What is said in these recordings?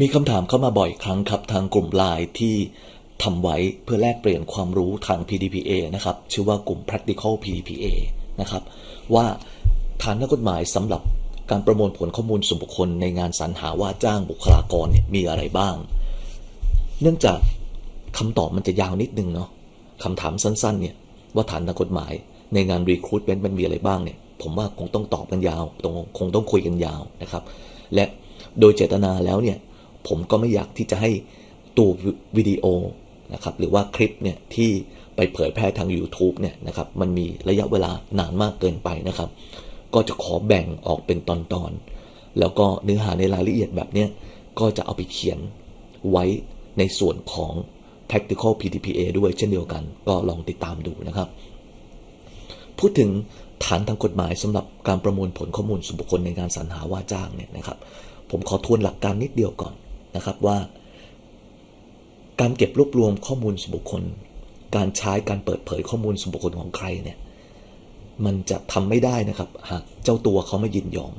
มีคำถามเข้ามาบ่อยครั้งครับทางกลุ่มไลน์ที่ทำไว้เพื่อแลกเปลี่ยนความรู้ทาง PDPA นะครับชื่อว่ากลุ่ม practical PDPA นะครับว่าฐานนักกฎหมายสำหรับการประมวลผลข้อมูลส่วนบุคคลในงานสรรหาว่าจ้างบุคลากรเนี่ยมีอะไรบ้าง เนื่องจากคำตอบมันจะยาวนิดนึงเนาะคำถามสั้นๆเนี่ยว่าฐานทางกฎหมายในงาน recruitment มันมีอะไรบ้างเนี่ยผมว่าคงต้องตอบกันยาวตรงคงต้องคุยกันยาวนะครับ และโดยเจตนาแล้วเนี่ย ผมก็ไม่อยากที่จะให้ตัววิดีโอนะครับหรือว่าคลิปเนี่ยที่ไปเผยแพร่ทาง YouTube เนี่ยนะครับมันมีระยะเวลานานมากเกินไปนะครับ ก็จะขอแบ่งออกเป็นตอนๆ แล้วก็เนื้อหาในรายละเอียดแบบเนี้ยก็จะเอาไปเขียนไว้ในส่วนของ Tactical PDPA ด้วยเช่นเดียวกัน ก็ลองติดตามดูนะครับ พูดถึงฐานทางกฎหมายสำหรับการประมวลผลข้อมูลส่วนบุคคลในงานสรรหาว่าจ้างเนี่ยนะครับ ผมขอทวนหลักการนิดเดียวก่อน นะครับว่า การเก็บรวบรวมข้อมูลส่วนบุคคล การใช้การเปิดเผยข้อมูลส่วนบุคคลของใครเนี่ยมันจะทำไม่ได้นะครับหากเจ้าตัวเขาไม่ยินยอม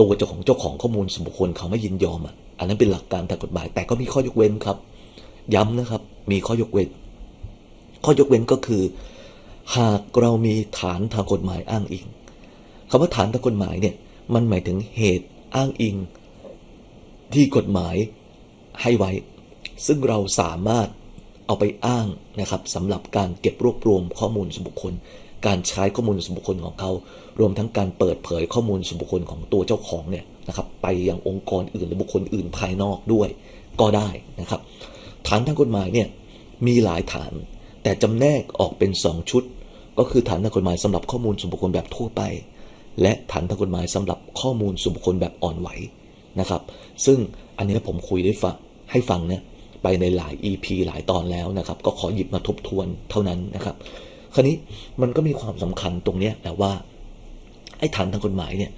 ตัวเจ้าของเจ้าของข้อมูลส่วนบุคคลเขาไม่ยินยอมอะอันนั้นเป็นหลักการทางกฎหมาย แต่ก็มีข้อยกเว้นครับ ย้ำนะครับมีข้อยกเว้น ข้อยกเว้นก็คือ หากเรามีฐานทางกฎหมายอ้างอิงคำว่าฐานทางกฎหมายเนี่ยมันหมายถึงเหตุอ้างอิง ที่กฎหมายให้ไว้ ซึ่งเราสามารถเอาไปอ้างนะครับสำหรับการเก็บรวบรวมข้อมูลส่วนบุคคล การใช้ข้อมูลส่วนบุคคลของเขา รวมทั้งการเปิดเผยข้อมูลส่วนบุคคลของตัวเจ้าของเนี่ยนะครับไปยังองค์กรอื่นหรือบุคคลอื่นภายนอกด้วยก็ได้นะครับ ฐานทางกฎหมายเนี่ยมีหลายฐาน แต่จำแนกออกเป็น 2 ชุด ก็คือฐานทางกฎหมายสำหรับข้อมูลส่วนบุคคลแบบทั่วไป และฐานทางกฎหมายสำหรับข้อมูลส่วนบุคคลแบบอ่อนไหว นะครับ ซึ่งอันนี้ผมคุยได้ฟังให้ฟังเนี่ยไปในหลาย EP หลายตอนแล้วนะครับ ก็ขอหยิบมาทบทวนเท่านั้นนะครับ คราวนี้มันก็มีความสำคัญตรงเนี้ยแหละว่าไอ้ฐานทางกฎหมายเนี่ย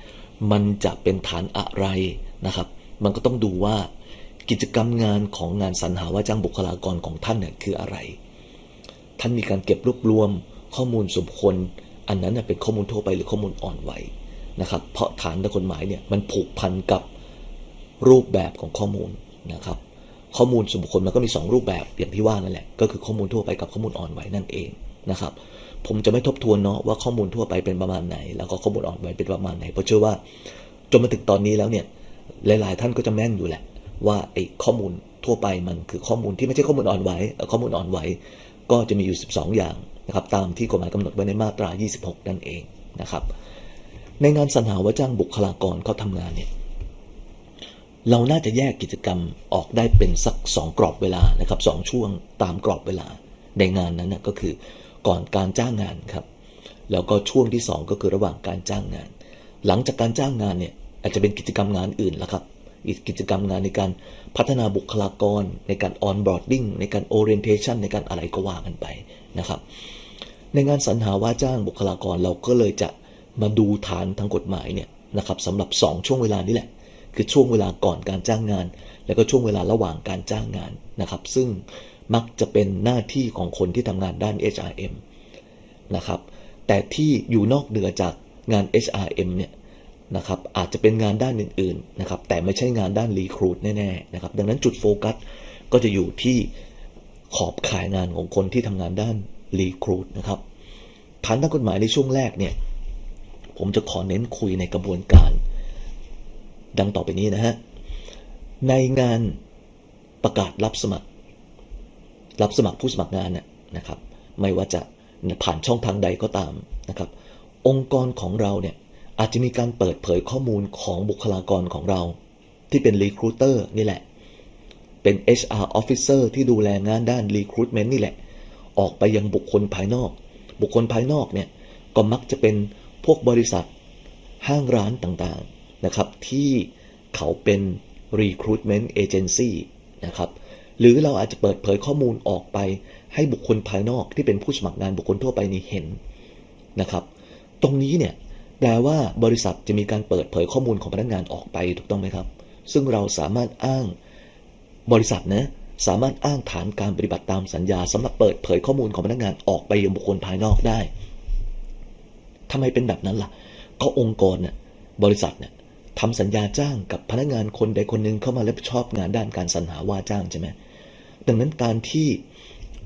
มันจะเป็นฐานอะไรนะครับ มันก็ต้องดูว่ากิจกรรมงานของงานสรรหาว่าจ้างบุคลากรของท่านเนี่ยคืออะไร ท่านมีการเก็บรวบรวมข้อมูลส่วนบุคคล อันนั้นเป็นข้อมูลทั่วไปหรือข้อมูลอ่อนไหวนะครับ เพราะฐานทางกฎหมายเนี่ยมันผูกพันกับ รูปแบบของข้อมูลนะครับข้อมูลส่วนบุคคลมันก็มี 2 รูปแบบอย่างที่ว่านั่นแหละก็คือข้อมูลทั่วไปกับข้อมูลอ่อนไหวนั่นเองนะครับผมจะไม่ทบทวนเนาะว่าข้อมูลทั่วไปเป็นประมาณไหน แล้วก็ข้อมูลอ่อนไหวเป็นประมาณไหนเพราะเชื่อว่าจนมาถึงตอนนี้แล้วเนี่ยหลาย ๆ ท่านก็จะแม่นอยู่แหละ ว่าไอ้ข้อมูลทั่วไปมันคือข้อมูลที่ไม่ใช่ข้อมูลอ่อนไหวข้อมูลอ่อนไหวก็จะมีอยู่ 12 อย่างนะครับตามที่กฎหมายกำหนดไว้ในมาตรา 26 นั่นเองนะครับในงานสรรหาว่าจ้างบุคลากรเขาทำงานเนี่ย เราน่าจะแยกกิจกรรมออกได้เป็นสักสองกรอบเวลานะครับสองช่วงตามกรอบเวลาในงานนั้นนะก็คือก่อนการจ้างงานครับ แล้วก็ช่วงที่สองก็คือระหว่างการจ้างงาน หลังจากการจ้างงานเนี่ยอาจจะเป็นกิจกรรมงานอื่นแล้วครับอีกกิจกรรมงานในการพัฒนาบุคลากร ในการ onboarding ในการ orientation ในการอะไรก็ว่ากันไปนะครับ ในงานสรรหาว่าจ้างบุคลากรเราก็เลยจะมาดูฐานทางกฎหมายเนี่ยนะครับสำหรับ 2 ช่วงเวลานี้แหละ คือช่วงเวลาก่อนการจ้างงาน แล้วก็ช่วงเวลาระหว่างการจ้างงานนะครับ ซึ่งมักจะเป็นหน้าที่ของคนที่ทำงานด้าน HRM นะครับ แต่ที่อยู่นอกเหนือจากงาน HRM เนี่ยนะครับอาจจะเป็นงานด้านอื่นๆนะครับแต่ไม่ใช่งานด้านรีครูดแน่ๆนะครับดังนั้นจุดโฟกัสก็จะอยู่ที่ขอบข่ายงานของคนที่ทำงานด้านรีครูดนะครับฐานทางกฎหมายในช่วงแรกเนี่ยผมจะขอเน้นคุยในกระบวนการ ดังต่อไปนี้นะฮะ ในงานประกาศรับสมัคร รับสมัครผู้สมัครงานน่ยนะครับ ไม่ว่าจะผ่านช่องทางใดก็ตามนะครับ องค์กรของเราเนี่ยอาจจะมีการเปิดเผยข้อมูลของบุคลากรของเรา ที่เป็น Recruiter นี่แหละ เป็น HR Officer ที่ดูแลงานด้าน Recruitment นี่แหละ ออกไปยังบุคคลภายนอก บุคคลภายนอกเนี่ยก็มักจะเป็นพวกบริษัทห้างร้านต่างๆนะครับ ที่ เขาเป็น Recruitment Agency นะครับหรือเราอาจจะเปิดเผยข้อมูลออกไป ให้บุคคลภายนอกที่เป็นผู้สมัครงานบุคคลทั่วไปนี้เห็นนะครับ ตรงนี้เนี่ยแปลว่าบริษัทจะมีการเปิดเผยข้อมูลของพนักงานออกไปถูกต้องไหมครับ ซึ่งเราสามารถอ้างบริษัทนะสามารถอ้างฐานการปฏิบัติตามสัญญาสำหรับเปิดเผยข้อมูลของพนักงานออกไปยังบุคคลภายนอกได้ทำไมเป็นแบบนั้นล่ะ ก็องค์กรเนี่ยบริษัทเนี่ย ทำสัญญาจ้างกับพนักงานคนใดคนหนึ่งเข้ามารับผิดชอบงานด้านการสรรหาว่าจ้างใช่ไหมดังนั้นการที่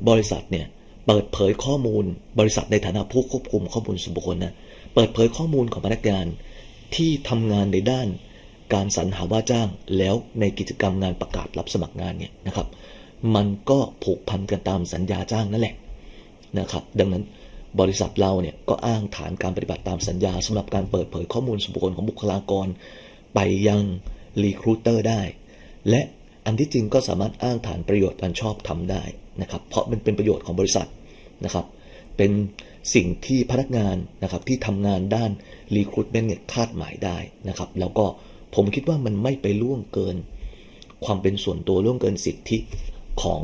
บริษัทเนี่ยเปิดเผยข้อมูลบริษัทในฐานะผู้ควบคุมข้อมูลส่วนบุคคลนะเปิดเผยข้อมูลของพนักงานที่ทำงานในด้าน การสรรหาว่าจ้าง แล้วในกิจกรรมงานประกาศรับสมัครงานเนี่ยนะครับ มันก็ผูกพันกันตามสัญญาจ้างนั่นแหละนะครับ ดังนั้น บริษัทเราเนี่ยก็อ้างฐานการปฏิบัติตามสัญญาสำหรับการเปิดเผยข้อมูลส่วนบุคคลของบุคลากร ไปยังรีครูเตอร์ได้ และอันที่จริงก็สามารถอ้างฐานประโยชน์อันชอบทำได้นะครับเพราะมันเป็นประโยชน์ของบริษัทนะครับเป็นสิ่งที่พนักงานนะครับที่ทำงานด้านรีครู t เมนต์เนี่ยคาดหมายได้นะครับแล้วก็ผมคิดว่ามันไม่ไปล่วงเกิน ความเป็นส่วนตัวล่วงเกินสิทธิของ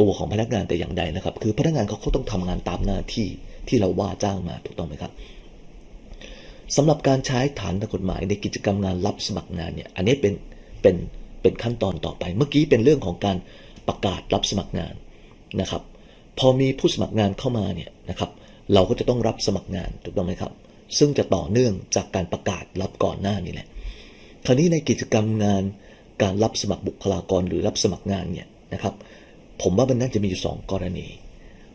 ตัวของพนักงานแต่อย่างใดนะครับ คือพนักงานเขาก็ต้องทำงานตามหน้าที่ที่เราว่าจ้างมาถูกต้องไหมครับสำหรับการใช้ฐานทางกฎหมายในกิจกรรมงานรับสมัครงานเนี่ยอันนี้เป็นเป็นเป็นขั้นตอนต่อไป เมื่อกี้เป็นเรื่องของการประกาศรับสมัครงานนะครับ พอมีผู้สมัครงานเข้ามาเนี่ยนะครับ เราก็จะต้องรับสมัครงานถูกต้องไหมครับ ซึ่งจะต่อเนื่องจากการประกาศรับก่อนหน้านี่แหละคราวนี้ในกิจกรรมงานการรับสมัครบุคลากรหรือรับสมัครงานเนี่ยนะครับ ผมว่ามันน่าจะมีอยู่สองกรณี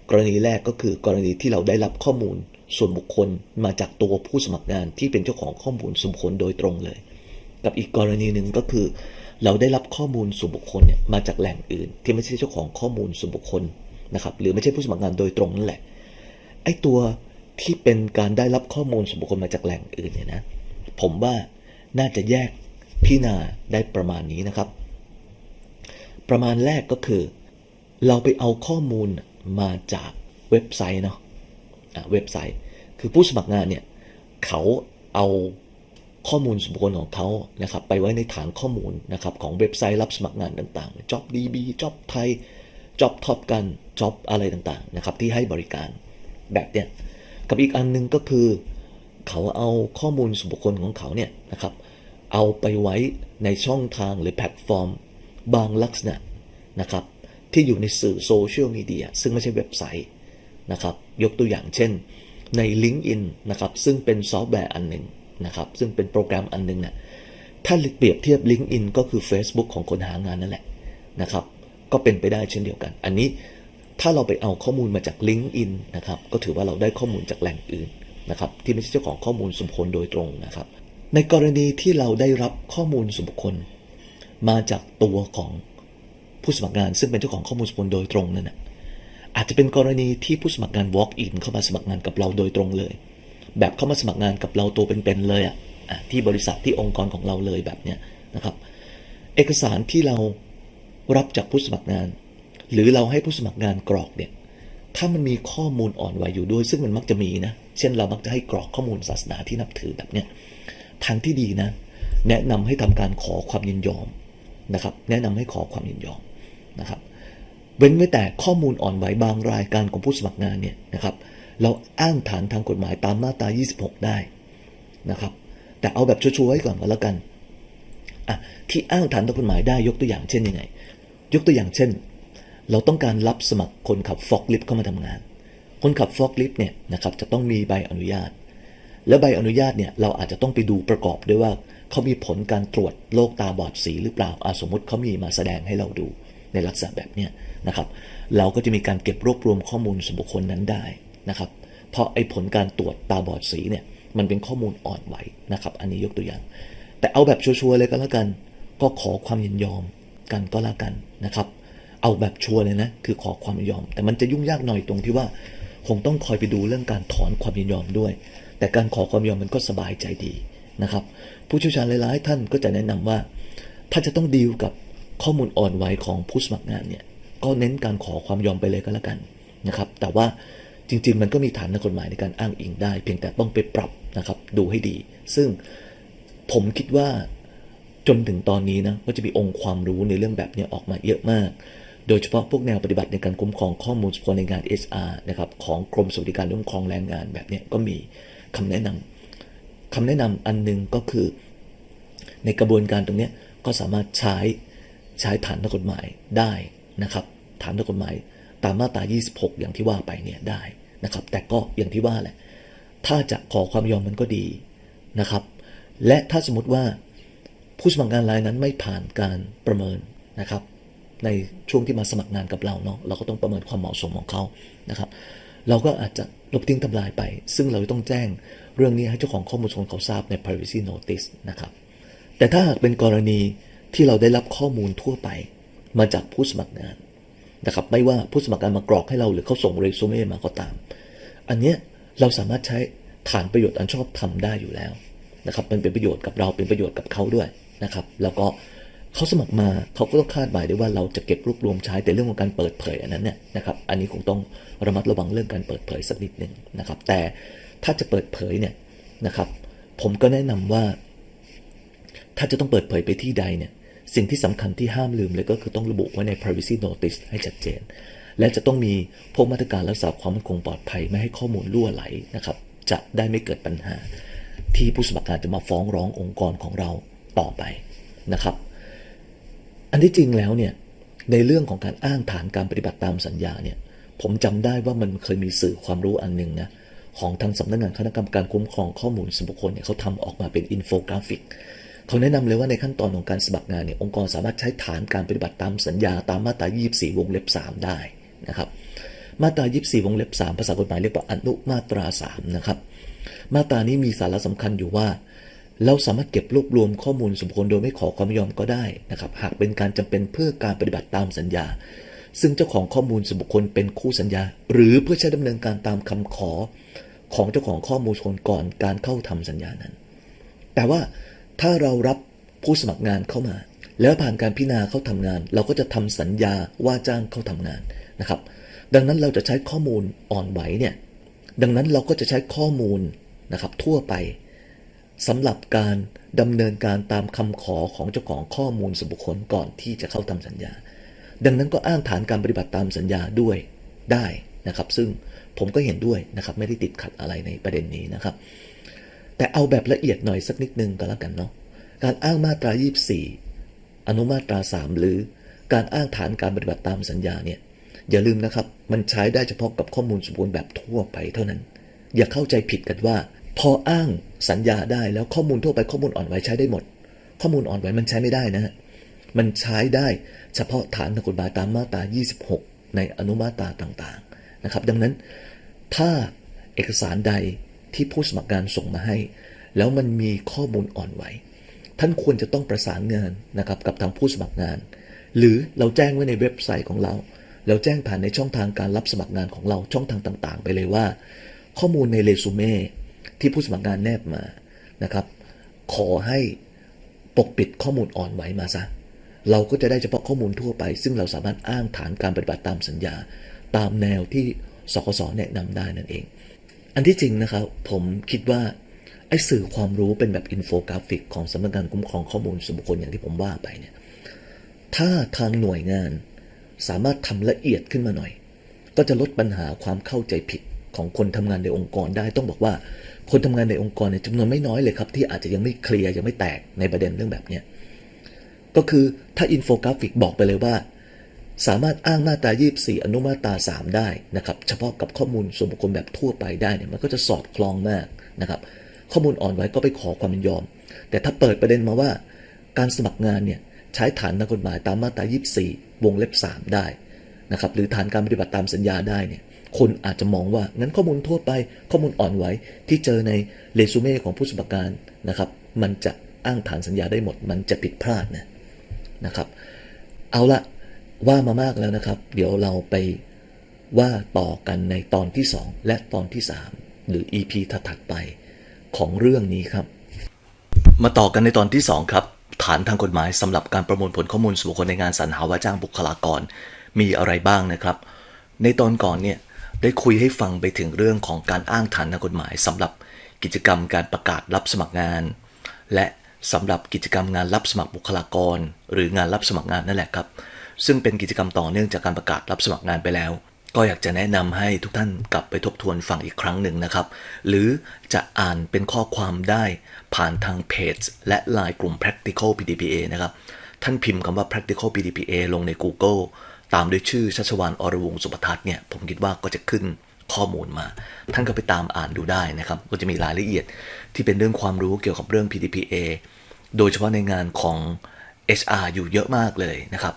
กรณีแรกก็คือกรณีที่เราได้รับข้อมูลส่วนบุคคลมาจากตัวผู้สมัครงานที่เป็นเจ้าของข้อมูลส่วนบุคคลโดยตรงเลย กับอีกกรณีหนึ่งก็คือ เราได้รับข้อมูลส่วนบุคคลเนี่ยมาจากแหล่งอื่น ที่ไม่ใช่เจ้าของข้อมูลส่วนบุคคลนะครับหรือไม่ใช่ผู้สมัครงานโดยตรงนั่นแหละไอ้ตัวที่เป็นการได้รับข้อมูลส่วนบุคคลมาจากแหล่งอื่นเนี่ยนะผมว่าน่าจะแยกพิจารณาได้ประมาณนี้นะครับ ประมาณแรกก็คือ เราไปเอาข้อมูลมาจากเว็บไซต์เนาะอะเว็บไซต์ คือผู้สมัครงานเนี่ยเขาเอาข้อมูลส่วนบุคคลของเขานะครับไปไว้ในฐานข้อมูลนะครับของเว็บไซต์รับสมัครงานต่างๆ JobDB Job ไทย Job Top กัน Job อะไรต่างๆนะครับที่ให้บริการแบบเนี้ยกับอีกอันหนึงก็คือ เขาเอาข้อมูลส่วนบุคคลของเขาเนี่ยนะครับเอาไปไว้ในช่องทางหรือแพลตฟอร์ม บางลักษณะนะครับ ที่อยู่ในสื่อโซเชียลมีเดียซึ่งไม่ใช่เว็บไซต์นะครับ ยกตัวอย่างเช่นใน LinkedIn นะครับซึ่งเป็นซอฟต์แวร์อันหนึ่งนะครับซึ่งเป็นโปรแกรมอันหนึ่งนี่ยถ้าเปรียบเทียบ LinkedIn ก็คือ Facebook ของคนหางานนั่นแหละนะครับ ก็เป็นไปได้เช่นเดียวกัน อันนี้ถ้าเราไปเอาข้อมูลมาจาก LinkedIn นะครับก็ถือว่าเราได้ข้อมูลจากแหล่งอื่นนะครับที่ไม่ใช่เจ้าของข้อมูลส่วนบุคคลโดยตรงนะครับ ในกรณีที่เราได้รับข้อมูลส่วนบุคคล มาจากตัวของ ผู้สมัครงานซึ่งเป็นเจ้าของข้อมูลส่วนบุคคลโดยตรงนั่นนะอาจจะเป็นกรณีที่ผู้สมัครงาน walk in เข้ามาสมัครงานกับเราโดยตรงเลย แบบเข้ามาสมัครงานกับเราตัวเป็นๆเลยอะอะที่บริษัทที่องค์กรของเราเลยแบบเนี้ยนะครับ เอกสารที่เรารับจากผู้สมัครงาน หรือเราให้ผู้สมัครงานกรอกเนี่ยถ้ามันมีข้อมูลอ่อนไหวอยู่ด้วย ซึ่งมันมักจะมีนะเช่นเรามักจะให้กรอกข้อมูลศาสนาที่นับถือแบบเนี้ยทางที่ดีนะแนะนำให้ทำการขอความยินยอมนะครับ แนะนำให้ขอความยินยอม นะครับเว้นไว้แต่ข้อมูลอ่อนไหวบางรายการของผู้สมัครงานเนี่ยนะครับเราอ้างฐานทางกฎหมายตามมาตรา 26 ได้นะครับแต่เอาแบบชัวร์ๆไว้ก่อนก็แล้วกันอะที่อ้างฐานทางกฎหมายได้ยกตัวอย่างเช่นยังไง ยกตัวอย่างเช่น เราต้องการรับสมัครคนขับฟอกลิฟต์เข้ามาทำงาน คนขับฟอกลิฟต์เนี่ยนะครับจะต้องมีใบอนุญาต และใบอนุญาตเนี่ยเราอาจจะต้องไปดูประกอบด้วยว่าเขามีผลการตรวจโรคตาบอดสีหรือเปล่าอาสมมติเขามีมาแสดงให้เราดู ในลักษณะแบบนี้นะครับ เราก็จะมีการเก็บรวบรวมข้อมูลส่วนบุคคลนั้นได้นะครับ เพราะไอ้ผลการตรวจตาบอดสีเนี่ยมันเป็นข้อมูลอ่อนไหวนะครับ อันนี้ยกตัวอย่าง แต่เอาแบบชัวร์ๆเลยก็แล้วกัน ก็ขอความยินยอมกันก็แล้วกันนะครับ เอาแบบชัวร์เลยนะคือขอความยินยอม แต่มันจะยุ่งยากหน่อยตรงที่ว่าคงต้องคอยไปดูเรื่องการถอนความยินยอมด้วย แต่การขอความยินยอมมันก็สบายใจดีนะครับ ผู้เชี่ยวชาญหลายๆท่านก็จะแนะนำว่า ถ้าจะต้องดีลกับ ข้อมูลอ่อนไหวของผู้สมัครงานเนี่ยก็เน้นการขอความยอมไปเลยก็แล้วกันนะครับ แต่ว่าจริง ๆ มันก็มีฐานในกฎหมายในการอ้างอิงได้ เพียงแต่ต้องไปปรับนะครับดูให้ดี ซึ่งผมคิดว่าจนถึงตอนนี้นะก็จะมีองค์ความรู้ในเรื่องแบบเนี้ยออกมาเยอะมาก โดยเฉพาะพวกแนวปฏิบัติในการคุ้มครองข้อมูลส่วนในงาน HR นะครับของกรมสวัสดิการและคุ้มครองแรงงานแบบเนี้ยก็มีคำแนะนำคำแนะนำอันหนึงก็คือ ในกระบวนการตรงนี้ก็สามารถใช้ ใช้ฐานทางกฎหมายได้นะครับฐานทางกฎหมายตามมาตรา 26 อย่างที่ว่าไปเนี่ยได้นะครับ แต่ก็อย่างที่ว่าแหละ ถ้าจะขอความยอมมันก็ดีนะครับ และถ้าสมมติว่าผู้สมัครงานรายนั้นไม่ผ่านการประเมินนะครับ ในช่วงที่มาสมัครงานกับเราเนาะเราก็ต้องประเมินความเหมาะสมของเขานะครับ เราก็อาจจะลบทิ้งทำลายไป ซึ่งเราต้องแจ้งเรื่องนี้ให้เจ้าของข้อมูลส่วนเขาทราบใน privacy notice นะครับ แต่ถ้าหากเป็นกรณี ที่เราได้รับข้อมูลทั่วไปมาจากผู้สมัครงานนะครับไม่ว่าผู้สมัครงานมากรอกให้เราหรือเขาส่งเรซูเม่มาก็ตาม อันเนี้ยเราสามารถใช้ฐานประโยชน์อันชอบทำได้อยู่แล้วนะครับมันเป็นประโยชน์กับเราเป็นประโยชน์กับเขาด้วยนะครับแล้วก็เขาสมัครมาเขาก็ต้องคาดหมายได้ว่าเราจะเก็บรวบรวมใช้แต่เรื่องของการเปิดเผยอันนั้นเนี่ยนะครับอันนี้คงต้องระมัดระวังเรื่องการเปิดเผยสักนิดหนึ่งนะครับ แต่ถ้าจะเปิดเผยเนี่ยนะครับ ผมก็แนะนำว่า ถ้าจะต้องเปิดเผยไปที่ใดเนี่ย สิ่งที่สำคัญที่ห้ามลืมเลยก็คือต้องระบุไว้ใน privacy notice ให้ชัดเจน และจะต้องมีพวกมาตรการรักษาความมั่นคงปลอดภัยไม่ให้ข้อมูลล่วไหลนะครับ จะได้ไม่เกิดปัญหา ที่ผู้สมัครงานจะมาฟ้องร้ององค์กรของเราต่อไปนะครับ อันที่จริงแล้วเนี่ยในเรื่องของการอ้างฐานการปฏิบัติตามสัญญาเนี่ยผมจำได้ว่ามันเคยมีสื่อความรู้อันหนึ่งนะของทางสำนักงานคณะกรรมการคุ้มครองข้อมูลส่วนบุคคลเนี่ยเขาทำออกมาเป็นอินโฟกราฟิก เขาแนะนำเลยว่าในขั้นตอนของการสมัครงานเนี่ยองค์กรสามารถใช้ฐานการปฏิบัติตามสัญญาตามมาตรา 24 วงเล็บ 3 ได้นะครับมาตรา 24 วงเล็บ 3 ภาษากฎหมายเรียกว่าอนุมาตรา 3 นะครับ มาตรานี้มีสาระสำคัญอยู่ว่า เราสามารถเก็บรวบรวมข้อมูลส่วนบุคคลโดยไม่ขอความยินยอมก็ได้นะครับหากเป็นการจำเป็นเพื่อการปฏิบัติตามสัญญา ซึ่งเจ้าของข้อมูลส่วนบุคคลเป็นคู่สัญญา หรือเพื่อใช้ดำเนินการตามคำขอของเจ้าของข้อมูลส่วนบุคคลก่อนการเข้าทำสัญญานั้น แต่ว่า ถ้าเรารับผู้สมัครงานเข้ามา แล้วผ่านการพิจารณาเขาทำงาน เราก็จะทำสัญญาว่าจ้างเขาทำงานนะครับ ดังนั้นเราจะใช้ข้อมูลอ่อนไหวเนี่ยดังนั้นเราก็จะใช้ข้อมูลนะครับทั่วไปสำหรับการดำเนินการตามคำขอของเจ้าของข้อมูลส่วนบุคคลก่อนที่จะเข้าทำสัญญา ดังนั้นก็อ้างฐานการปฏิบัติตามสัญญาด้วยได้นะครับ ซึ่งผมก็เห็นด้วยนะครับไม่ได้ติดขัดอะไรในประเด็นนี้นะครับ แต่เอาแบบละเอียดหน่อยสักนิดนึงก็แล้วกันเนาะการอ้างมาตรา 24 อนุมาตรา 3 หรือการอ้างฐานการปฏิบัติตามสัญญาเนี่ยอย่าลืมนะครับ มันใช้ได้เฉพาะกับข้อมูลสมบูรณ์แบบทั่วไปเท่านั้น อย่าเข้าใจผิดกันว่า พออ้างสัญญาได้แล้วข้อมูลทั่วไปข้อมูลอ่อนไหวใช้ได้หมด ข้อมูลอ่อนไหวมันใช้ไม่ได้นะฮะมันใช้ได้เฉพาะฐานทางกฎหมายตามมาตรา 26 ในอนุมาตราต่างๆนะครับ ดังนั้นถ้าเอกสารใด ที่ผู้สมัครงานส่งมาให้ แล้วมันมีข้อมูลอ่อนไหว ท่านควรจะต้องประสานงานนะครับกับทางผู้สมัครงาน หรือเราแจ้งไว้ในเว็บไซต์ของเรา เราแจ้งผ่านในช่องทางการรับสมัครงานของเราช่องทางต่าง ๆ ไปเลยว่า ข้อมูลในเรซูเม่ที่ผู้สมัครงานแนบมานะครับ ขอให้ปกปิดข้อมูลอ่อนไหวมาซะเราก็จะได้เฉพาะข้อมูลทั่วไป ซึ่งเราสามารถอ้างฐานการปฏิบัติตามสัญญา ตามแนวที่สคสแนะนำได้นั่นเอง อันที่จริงนะครับผมคิดว่าไอ้สื่อความรู้เป็นแบบอินโฟกราฟิกของสำนักงานคุ้มครองข้อมูลส่วนบุคคลอย่างที่ผมว่าไปเนี่ยถ้าทางหน่วยงานสามารถทำละเอียดขึ้นมาหน่อย ก็จะลดปัญหาความเข้าใจผิดของคนทำงานในองค์กรได้ต้องบอกว่า คนทำงานในองค์กรเนี่ยจำนวนไม่น้อยเลยครับที่อาจจะยังไม่เคลียร์ยังไม่แตกในประเด็นเรื่องแบบเนี้ยก็คือถ้าอินโฟกราฟิกบอกไปเลยว่า สามารถอ้างมาตรา 24 อนุมาตรา 3 ได้นะครับ เฉพาะกับข้อมูลส่วนบุคคลแบบทั่วไปได้เนี่ยมันก็จะสอดคล้องมากนะครับ ข้อมูลอ่อนไว้ก็ไปขอความยินยอม แต่ถ้าเปิดประเด็นมาว่า การสมัครงานเนี่ยใช้ฐานทางกฎหมายตามมาตรา 24 วงเล็บ 3 ได้นะครับหรือฐานการปฏิบัติตามสัญญาได้เนี่ยคนอาจจะมองว่างั้นข้อมูลทั่วไปข้อมูลอ่อนไหวที่เจอในเรซูเม่ของผู้สมัครงานนะครับมันจะอ้างฐานสัญญาได้หมด มันจะผิดพลาดนะนะครับ เอาละ ว่ามามากแล้วนะครับ เดี๋ยวเราไปว่าต่อกันในตอนที่ 2 และตอนที่ 3 หรือ EP ถัดๆไปของเรื่องนี้ครับ มาต่อกันในตอนที่ 2 ครับ ฐานทางกฎหมายสำหรับการประมวลผลข้อมูลส่วนบุคคลในงานสรรหาว่าจ้างบุคลากรมีอะไรบ้างนะครับ ในตอนก่อนเนี่ยได้คุยให้ฟังไปถึงเรื่องของการอ้างฐานทางกฎหมายสำหรับกิจกรรมการประกาศรับสมัครงาน และสำหรับกิจกรรมงานรับสมัครบุคลากร หรืองานรับสมัครงานนั่นแหละครับ ซึ่งเป็นกิจกรรมต่อเนื่องจากการประกาศรับสมัครงานไปแล้ว ก็อยากจะแนะนำให้ทุกท่านกลับไปทบทวนฟังอีกครั้งหนึ่งนะครับ หรือจะอ่านเป็นข้อความได้ผ่านทางเพจและ Line กลุ่ม practical PDPA นะครับ ท่านพิมพ์คำว่า practical PDPA ลงใน Google ตามด้วยชื่อชัชวานอรวงสุปทัศน์เนี่ยผมคิดว่าก็จะขึ้นข้อมูลมา ท่านก็ไปตามอ่านดูได้นะครับ ก็จะมีรายละเอียดที่เป็นเรื่องความรู้เกี่ยวกับเรื่อง PDPA โดยเฉพาะในงานของ HR อยู่เยอะมากเลยนะครับ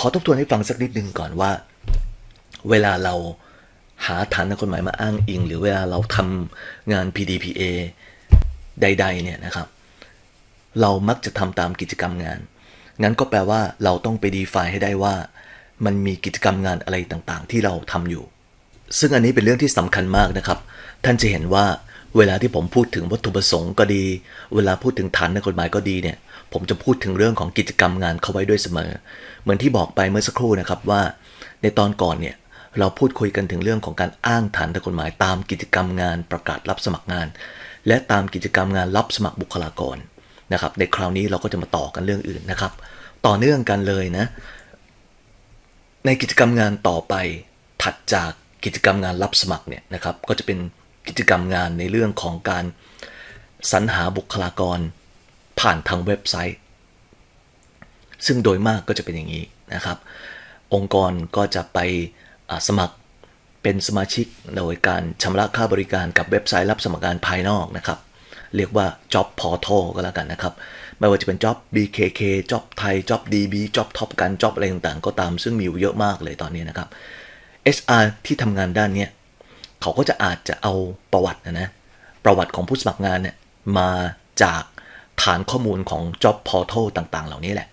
ขอทบทวนให้ฟังสักนิดนึงก่อนว่า เวลาเราหาฐานกฎหมายมาอ้างอิง หรือเวลาเราทำงาน PDPA ใด ๆ เนี่ยนะครับ เรามักจะทำตามกิจกรรมงาน งั้นก็แปลว่าเราต้องไป define ให้ได้ว่า มันมีกิจกรรมงานอะไรต่างๆ ที่เราทำอยู่ ซึ่งอันนี้เป็นเรื่องที่สำคัญมากนะครับ ท่านจะเห็นว่าเวลาที่ผมพูดถึงวัตถุประสงค์ก็ดี เวลาพูดถึงฐานในกฎหมายก็ดีเนี่ย ผมจะพูดถึงเรื่องของกิจกรรมงานเข้าไว้ด้วยเสมอ เหมือนที่บอกไปเมื่อสักครู่นะครับว่า ในตอนก่อนเนี่ยเราพูดคุยกันถึงเรื่องของการอ้างฐานทางกฎหมาย ตามกิจกรรมงานประกาศรับสมัครงาน และตามกิจกรรมงานรับสมัครบุคลากรนะครับ ในคราวนี้เราก็จะมาต่อกันเรื่องอื่นนะครับ ต่อเนื่องกันเลยนะ ในกิจกรรมงานต่อไปถัดจากกิจกรรมงานรับสมัครเนี่ยนะครับ ก็จะเป็นกิจกรรมงานในเรื่องของการสรรหาบุคลากร ผ่านทางเว็บไซต์ ซึ่งโดยมากก็จะเป็นอย่างนี้นะครับ องค์กรก็จะไปสมัครเป็นสมาชิกโดยการชำระค่าบริการกับเว็บไซต์รับสมัครงานภายนอกนะครับ เรียกว่า Job Portal ก็แล้วกันนะครับ ไม่ว่าจะเป็น Job BKK Job ไทย Job DB Job ท็อปกัน Job อะไรต่างๆ ก็ตามซึ่งมีอยู่เยอะมากเลยตอนนี้นะครับ HR ที่ทำงานด้านนี้เขาก็จะอาจจะเอาประวัตินะนะประวัติของผู้สมัครงานเนี่ยมาจาก ฐานข้อมูลของ Job Portal ต่างๆ เหล่านี้แหละ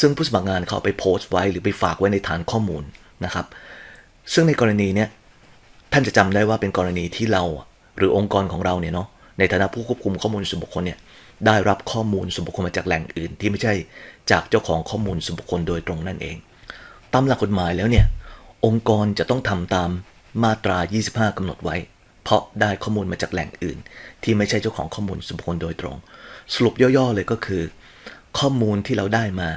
ซึ่งผู้สมัครงานเขาไปโพสต์ไว้หรือไปฝากไว้ในฐานข้อมูลนะครับ ซึ่งในกรณีเนี้ยท่านจะจำได้ว่าเป็นกรณีที่เรา หรือองค์กรของเราเนี่ยเนาะในฐานะผู้ควบคุมข้อมูลส่วนบุคคลเนี่ยได้รับข้อมูลส่วนบุคคลมาจากแหล่งอื่น ที่ไม่ใช่จากเจ้าของข้อมูลส่วนบุคคลโดยตรงนั่นเอง ตามหลักกฎหมายแล้วเนี่ยองค์กรจะต้องทำตามมาตรา 25กำหนดไว้ เพราะได้ข้อมูลมาจากแหล่งอื่น ที่ไม่ใช่เจ้าของข้อมูลส่วนบุคคลโดยตรง สรุปย่อๆเลยก็คือ ข้อมูลที่เราได้มา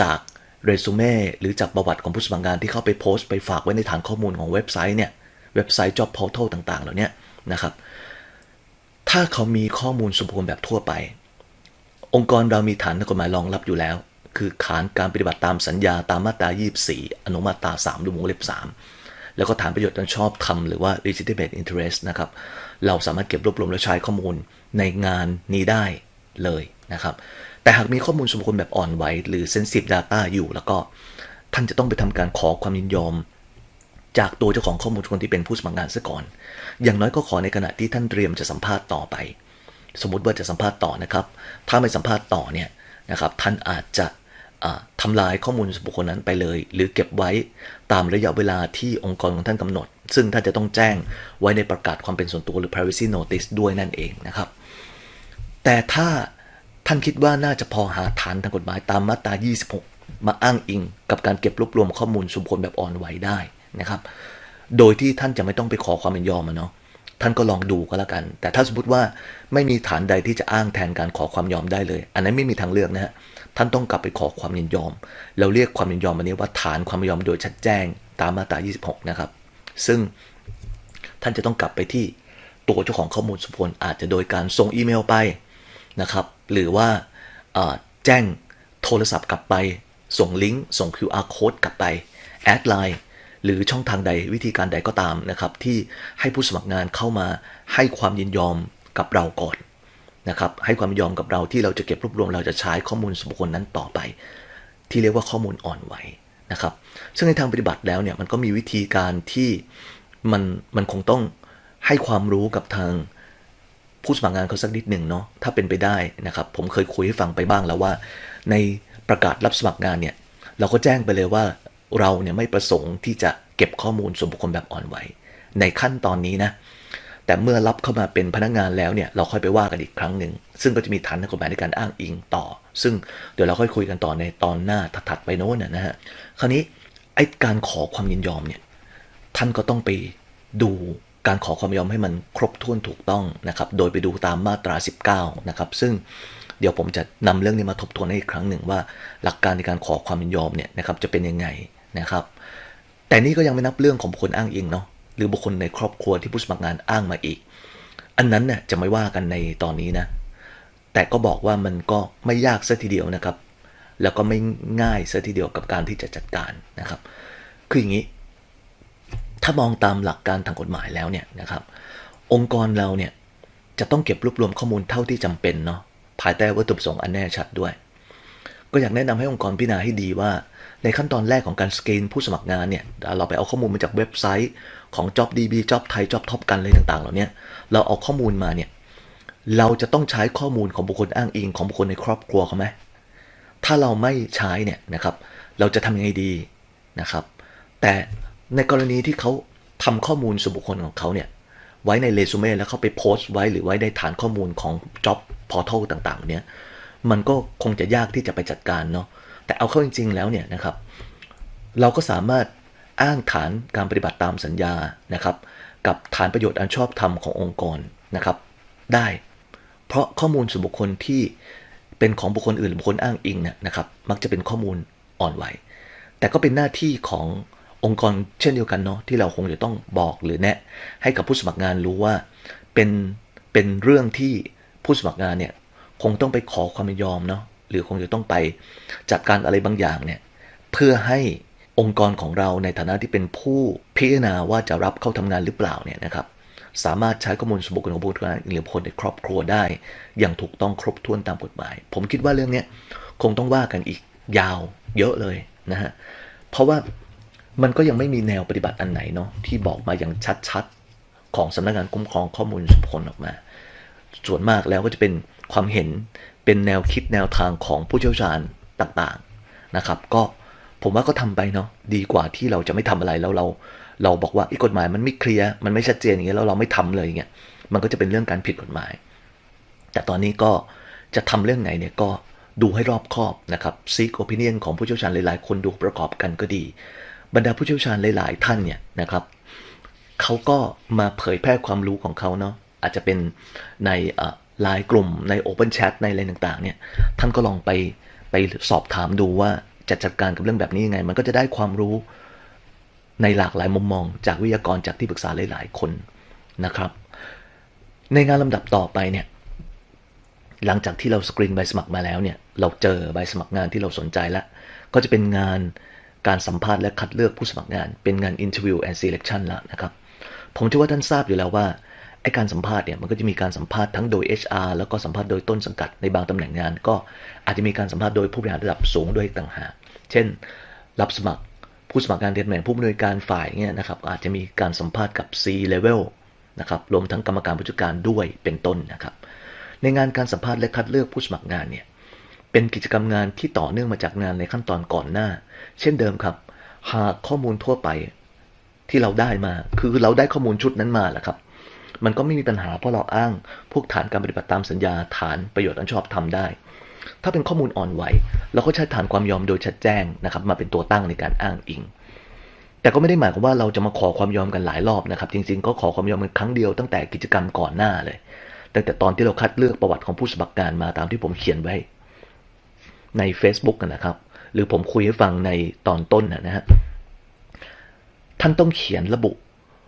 จากเรซูเม่หรือจากประวัติของผู้สมัครงานที่เข้าไปโพสต์ไปฝากไว้ในฐานข้อมูลของเว็บไซต์เนี่ยเว็บไซต์ job portal ต่างๆ เหล่านี้นะครับ ถ้าเขามีข้อมูลส่วนบุคคลแบบทั่วไป องค์กรเรามีฐานกฎหมายรองรับอยู่แล้ว คือฐานการปฏิบัติตามสัญญาตามมาตรา 24 อนุมาตรา3หรือวงเล็บ 3 แล้วก็ฐานประโยชน์อันชอบธรรมหรือว่า legitimate interest นะครับ เราสามารถเก็บรวบรวมและใช้ข้อมูลในงานนี้ได้ เลยนะครับ แต่หากมีข้อมูลส่วนบุคคลแบบอ่อนไหวหรือ sensitive data อยู่ แล้วก็ท่านจะต้องไปทำการขอความยินยอม จากตัวเจ้าของข้อมูลคนที่เป็นผู้สมัครงานซะก่อน อย่างน้อยก็ขอในขณะที่ท่านเตรียมจะสัมภาษณ์ต่อไป สมมุติว่าจะสัมภาษณ์ต่อนะครับ ถ้าไม่สัมภาษณ์ต่อเนี่ยนะครับ ท่านอาจจะอ่าทำลายข้อมูลส่วนบุคคลนั้นไปเลย หรือเก็บไว้ตามระยะเวลาที่องค์กรของท่านกำหนด ซึ่งท่านจะต้องแจ้งไว้ในประกาศความเป็นส่วนตัวหรือ privacy notice ด้วยนั่นเองนะครับ แต่ถ้าท่านคิดว่าน่าจะพอหาฐานทางกฎหมายตามมาตรา 26 มาอ้างอิง กับการเก็บรวบรวมข้อมูลส่วนบุคคลแบบอ่อนไหวได้นะครับ โดยที่ท่านจะไม่ต้องไปขอความยินยอมอะเนาะท่านก็ลองดูก็แล้วกัน แต่ถ้าสมมติว่าไม่มีฐานใดที่จะอ้างแทนการขอความยอมได้เลย อันนั้นไม่มีทางเลือกนะฮะ ท่านต้องกลับไปขอความยินยอม เราเรียกความยินยอมอันนี้ว่าฐานความยินยอมโดยชัดแจ้งตามมาตรา 26 นะครับ ซึ่งท่านจะต้องกลับไปที่ตัวเจ้าของข้อมูลส่วนบุคคลอาจจะโดยการส่งอีเมลไป นะครับ หรือว่าแจ้งโทรศัพท์กลับไป ส่งลิงก์ ส่ง QR code กลับไป แอดไลน์หรือช่องทางใดวิธีการใดก็ตามนะครับ ที่ให้ผู้สมัครงานเข้ามาให้ความยินยอมกับเราก่อนนะครับให้ความยินยอมกับเราที่เราจะเก็บรวบรวมเราจะใช้ข้อมูลส่วนบุคคลนั้นต่อไป ที่เรียกว่าข้อมูลอ่อนไหวนะครับ ซึ่งในทางปฏิบัติแล้วเนี่ยมันก็มีวิธีการที่มันมันคงต้องให้ความรู้กับทาง ผู้สมัครงานเขาสักนิดหนึ่งเนาะถ้าเป็นไปได้นะครับ ผมเคยคุยให้ฟังไปบ้างแล้วว่า ในประกาศรับสมัครงานเนี่ยเราก็แจ้งไปเลยว่าเราเนี่ยไม่ประสงค์ที่จะเก็บข้อมูลส่วนบุคคลแบบอ่อนไหวในขั้นตอนนี้นะแต่เมื่อรับเข้ามาเป็นพนักงานแล้วเนี่ยเราค่อยไปว่ากันอีกครั้งหนึ่ง ซึ่งก็จะมีฐานทางกฎหมายในการอ้างอิงต่อ ซึ่งเดี๋ยวเราค่อยคุยกันต่อในตอนหน้าถัดไปโน้นนะฮะคราวนี้ไอ้การขอความยินยอมเนี่ยท่านก็ต้องไปดู การขอความยินยอมให้มันครบถ้วนถูกต้องนะครับ โดยไปดูตามมาตรา 19 นะครับ ซึ่งเดี๋ยวผมจะนำเรื่องนี้มาทบทวนให้อีกครั้งหนึ่งว่า หลักการในการขอความยินยอมเนี่ยนะครับจะเป็นยังไงนะครับ แต่นี่ก็ยังไม่นับเรื่องของบุคคลอ้างอิงเนาะหรือบุคคลในครอบครัวที่ผู้สมัครงานอ้างมาอีก อันนั้นเนี่ยจะไม่ว่ากันในตอนนี้นะ แต่ก็บอกว่ามันก็ไม่ยากซะทีเดียวนะครับ แล้วก็ไม่ง่ายซะทีเดียวกับการที่จะจัดการนะครับ คืออย่างนี้ ถ้ามองตามหลักการทางกฎหมายแล้วเนี่ยนะครับองค์กรเราเนี่ยจะต้องเก็บรวบรวมข้อมูลเท่าที่จำเป็นเนาะภายใต้วัตถุประสงค์อันแน่ชัดด้วย ก็อยากแนะนำให้องค์กรพิจารณาให้ดีว่า ในขั้นตอนแรกของการสกรีนผู้สมัครงานเนี่ยเราไปเอาข้อมูลมาจากเว็บไซต์ของ JobDB Job ไทย Job Top กันอะไรต่างๆเหล่านี้เราเอาข้อมูลมาเนี่ยเราจะต้องใช้ข้อมูลของบุคคลอ้างอิงของบุคคลในครอบครัวเขาไหมถ้าเราไม่ใช้เนี่ยนะครับเราจะทำยังไงดีนะครับ แต่ ในกรณีที่เขาทำข้อมูลส่วนบุคคลของเขาเนี่ยไว้ในเรซูเม่แล้วเขาไปโพสต์ไว้หรือไว้ในฐานข้อมูลของ Job Portal ต่างๆเนี่ยมันก็คงจะยากที่จะไปจัดการเนาะแต่เอาเข้าจริง ๆ แล้วเนี่ยนะครับ เราก็สามารถอ้างฐานการปฏิบัติตามสัญญานะครับ กับฐานประโยชน์อันชอบธรรมขององค์กรนะครับ ได้ เพราะข้อมูลส่วนบุคคลที่เป็นของบุคคลอื่นหรือบุคคลอ้างอิงเนี่ยนะครับ มักจะเป็นข้อมูลอ่อนไหวแต่ก็เป็นหน้าที่ของ องค์กรเช่นเดียวกันเนาะที่เราคงจะต้องบอกหรือแนะ ให้กับผู้สมัครงานรู้ว่าเป็นเป็นเรื่องที่ผู้สมัครงานเนี่ยคงต้องไปขอความยินยอมเนาะหรือคงจะต้องไปจัดการอะไรบางอย่างเนี่ยเพื่อให้องค์กรของเราในฐานะที่เป็นผู้พิจารณาว่าจะรับเข้าทำงานหรือเปล่าเนี่ยนะครับสามารถใช้ข้อมูลสมบุคคลของบุคคลหรือคนในครอบครัวได้ อย่างถูกต้องครบถ้วนตามกฎหมาย ผมคิดว่าเรื่องนี้คงต้องว่ากันอีกยาวเยอะเลยนะฮะเพราะว่า มันก็ยังไม่มีแนวปฏิบัติอันไหนเนาะที่บอกมาอย่างชัดๆ ของสำนักงานคุ้มครองข้อมูลส่วนบุคคลออกมา ส่วนมากแล้วก็จะเป็นความเห็นเป็นแนวคิดแนวทางของผู้เชี่ยวชาญต่างๆนะครับ ก็ผมว่าก็ทำไปเนาะดีกว่าที่เราจะไม่ทำอะไรแล้วเรา เราบอกว่าไอ้กฎหมายมันไม่เคลียร์มันไม่ชัดเจนอย่างเงี้ยแล้วเราไม่ทำเลยอย่างเงี้ยมันก็จะเป็นเรื่องการผิดกฎหมาย แต่ตอนนี้ก็จะทำเรื่องไหนเนี่ยก็ดูให้รอบคอบนะครับซีกโอปิเนียนของผู้เชี่ยวชาญหลายๆ คนดูประกอบกันก็ดี บรรดาผู้เชี่ยวชาญหลาย ๆ ท่านเนี่ยนะครับเขาก็มาเผยแพร่ความรู้ของเขาเนาะอาจจะเป็นในไลน์กลุ่มใน Open Chat ในอะไรต่าง ๆ เนี่ยท่านก็ลองไปไปสอบถามดูว่าจะจัดการกับเรื่องแบบนี้ยังไง มันก็จะได้ความรู้ในหลากหลายมุมมอง จากวิทยากรจากที่ปรึกษาหลาย ๆ คนนะครับ ในงานลำดับต่อไปเนี่ยหลังจากที่เราสกรีนใบสมัครมาแล้วเนี่ยเราเจอใบสมัครงานที่เราสนใจแล้ว ก็จะเป็นงาน การสัมภาษณ์และคัดเลือกผู้สมัครงาน เป็นงาน Interview and Selection แล้วนะครับ ผมเชื่อว่าท่านทราบอยู่แล้วว่าไอการสัมภาษณ์เนี่ยมันก็จะมีการสัมภาษณ์ทั้งโดย HR แล้วก็สัมภาษณ์โดยต้นสังกัดในบางตำแหน่งงาน ก็อาจจะมีการสัมภาษณ์โดยผู้บริหารระดับสูงด้วยต่างหากเช่น รับสมัครผู้สมัครงานเรียนแหน่ผู้อำนวยการฝ่ายเนี่ยนะครับอาจจะมีการสัมภาษณ์กับ C level นะครับรวมทั้งกรรมการผู้จัดการด้วยเป็นต้นนะครับในงานการสัมภาษณ์และคัดเลือกผู้สมัครงานเนี่ย เป็นกิจกรรมงานที่ต่อเนื่องมาจากงานในขั้นตอนก่อนหน้า เช่นเดิมครับ หากข้อมูลทั่วไปที่เราได้มา คือเราได้ข้อมูลชุดนั้นมาแหละครับ มันก็ไม่มีปัญหาเพราะเราอ้างพวกฐานการปฏิบัติตามสัญญาฐานประโยชน์อันชอบทำได้ ถ้าเป็นข้อมูลอ่อนไหวเราก็ใช้ฐานความยอมโดยชัดแจ้งนะครับ มาเป็นตัวตั้งในการอ้างอิง แต่ก็ไม่ได้หมายความว่าเราจะมาขอความยอมกันหลายรอบนะครับ จริง ๆ ก็ขอความยอมกันครั้งเดียวตั้งแต่กิจกรรมก่อนหน้าเลยตั้งแต่ตอนที่เราคัดเลือกประวัติของผู้สมัครงานมาตามที่ผมเขียนไว้ ใน Facebook กันะครับ หรือผมคุยให้ฟังในตอนต้นนะฮะท่านต้องเขียนระบุ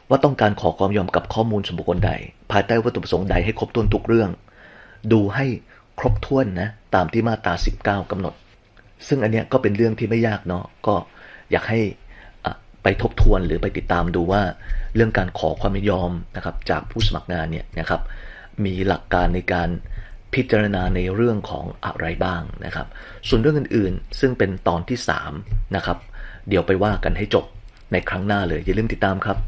ว่าต้องการขอความยอมกับข้อมูลส่วนบุคคลใด ภายใต้วัตถุประสงค์ใดให้ครบถ้วนทุกเรื่อง ดูให้ครบถ้วนนะตามที่มาตรา 19กำหนด ซึ่งอันเนี้ยก็เป็นเรื่องที่ไม่ยากเนาะก็อยากให้ไปทบทวนหรือไปติดตามดูว่า เรื่องการขอความยอมนะครับจากผู้สมัครงานเนี่ยนะครับมีหลักการในการ พิจารณาในเรื่องของอะไรบ้างนะครับ ส่วนเรื่องอื่นๆ ซึ่งเป็นตอนที่3นะครับ เดี๋ยวไปว่ากันให้จบในครั้งหน้าเลยอย่าลืมติดตามครับ